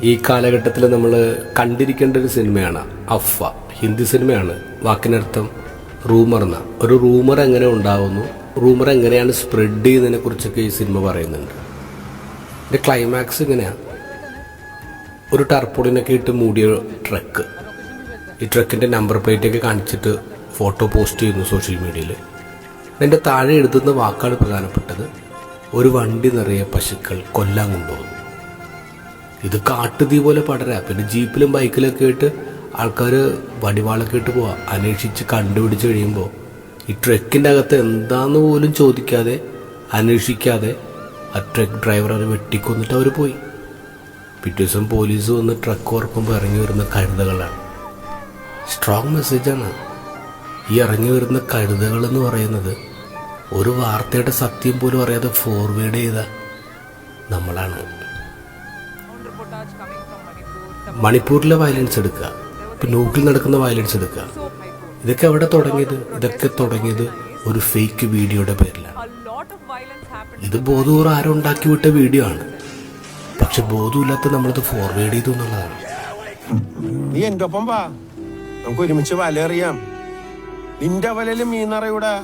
ഈ കാലഘട്ടത്തിൽ നമ്മൾ കണ്ടിരിക്കേണ്ട ഒരു സിനിമയാണ് അഫ്വ. ഹിന്ദി സിനിമയാണ്. വാക്കിനർത്ഥം റൂമർ എന്ന. ഒരു റൂമർ എങ്ങനെ ഉണ്ടാകുന്നു റൂമർ എങ്ങനെയാണ് സ്പ്രെഡ് ചെയ്യുന്നതിനെ കുറിച്ചൊക്കെ ഈ സിനിമ പറയുന്നുണ്ട്. എന്റെ ക്ലൈമാക്സ് ഇങ്ങനെയാണ് ഒരു ടർപ്പോളിനൊക്കെ ഇട്ട് മൂടിയ ട്രക്ക് ഈ ട്രക്കിന്റെ നമ്പർ പ്ലേറ്റൊക്കെ കാണിച്ചിട്ട് ഫോട്ടോ പോസ്റ്റ് ചെയ്യുന്നു സോഷ്യൽ മീഡിയയിൽ എന്റെ താഴെ എഴുതുന്ന വാക്കാണ് പ്രധാനപ്പെട്ടത്. ഒരു വണ്ടി നിറയെ പശുക്കൾ കൊല്ലാൻ കൊണ്ടുപോകുന്നു. ഇത് കാട്ടുതീ പോലെ പടരാ. പിന്നെ ജീപ്പിലും ബൈക്കിലൊക്കെ ആയിട്ട് ആൾക്കാർ വടിവാളൊക്കെ ഇട്ട് പോവാ. അന്വേഷിച്ച് കണ്ടുപിടിച്ച് കഴിയുമ്പോൾ ഈ ട്രക്കിന്റെ അകത്ത് എന്താന്ന് പോലും ചോദിക്കാതെ അന്വേഷിക്കാതെ ആ ട്രക്ക് ഡ്രൈവർ അവരെ വെട്ടിക്കൊന്നിട്ട് അവർ പോയി. പിറ്റേ ദിവസം പോലീസ് വന്ന് ട്രക്ക് ഓർക്കുമ്പോൾ ഇറങ്ങി വരുന്ന കഴുതകളാണ്. സ്ട്രോങ് മെസ്സേജാണ് ഈ ഇറങ്ങി വരുന്ന കഴുതകൾ എന്ന് പറയുന്നത് ഒരു വാർത്തയുടെ സത്യം പോലും അറിയാതെ ഫോർവേഡ് ചെയ്ത നമ്മളാണ്. മണിപ്പൂരിലെ വയലൻസ് എടുക്കുക. ഇപ്പം ഊക്കിൽ നടക്കുന്ന വയലൻസ് എടുക്കുക. ഇതൊക്കെ എവിടെ തുടങ്ങിയത്? ഇതൊക്കെ തുടങ്ങിയത് ഒരു ഫേക്ക് വീഡിയോയുടെ പേരിലാണ്. ഇത് ബോധപൂർവം ആരോ ഉണ്ടാക്കി വിട്ട വീഡിയോ ആണ്. പക്ഷെ ബോധമില്ലാത്ത നമ്മളിത് ഫോർവേഡ് ചെയ്തു എന്നുള്ളതാണ്. നീ എന്റെ ഒപ്പം വാ. നമുക്ക് ഒരുമിച്ച് വല എറിയാം. നിന്റെ വലയിൽ മീനറയൂടെ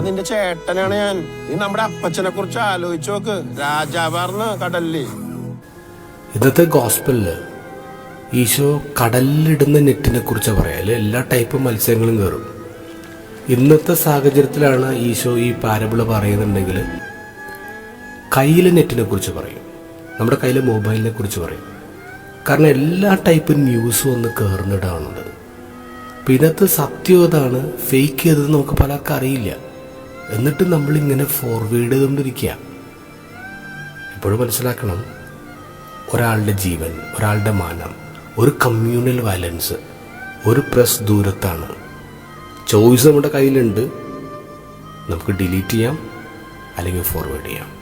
നിന്റെ ചേട്ടനാണ് ഞാൻ. നീ നമ്മുടെ അപ്പച്ചനെ കുറിച്ച് ആലോചിച്ചു നോക്ക്. രാജാവാർന്ന് കടലിൽ. ഇന്നത്തെ ഗോസ്പലിൽ ഈശോ കടലിലിടുന്ന നെറ്റിനെ കുറിച്ച് പറയാം. അതിൽ എല്ലാ ടൈപ്പ് മത്സ്യങ്ങളും കയറും ഇന്നത്തെ സാഹചര്യത്തിലാണ് ഈശോ ഈ പാരബിൾ പറയുന്നുണ്ടെങ്കിൽ കയ്യിലെ നെറ്റിനെ കുറിച്ച് പറയും. നമ്മുടെ കയ്യിലെ മൊബൈലിനെ കുറിച്ച് പറയും. കാരണം എല്ലാ ടൈപ്പ് ന്യൂസും ഒന്ന് കയറുന്നിടാണുള്ളത് അപ്പം ഇതിനകത്ത് സത്യം ഏതാണ്? ഫേക്ക് ചെയ്തത് നമുക്ക് പലർക്കും അറിയില്ല. എന്നിട്ട് നമ്മളിങ്ങനെ ഫോർവേഡ് ചെയ്തുകൊണ്ടിരിക്കുക. എപ്പോഴും മനസ്സിലാക്കണം. ഒരാളുടെ ജീവൻ ഒരാളുടെ മാനം ഒരു കമ്മ്യൂണൽ വയലൻസ് ഒരു പ്രസ് ദൂരത്താണ്. ചോയ്സ് നമ്മുടെ കയ്യിലുണ്ട്. നമുക്ക് ഡിലീറ്റ് ചെയ്യാം. അല്ലെങ്കിൽ ഫോർവേഡ് ചെയ്യാം.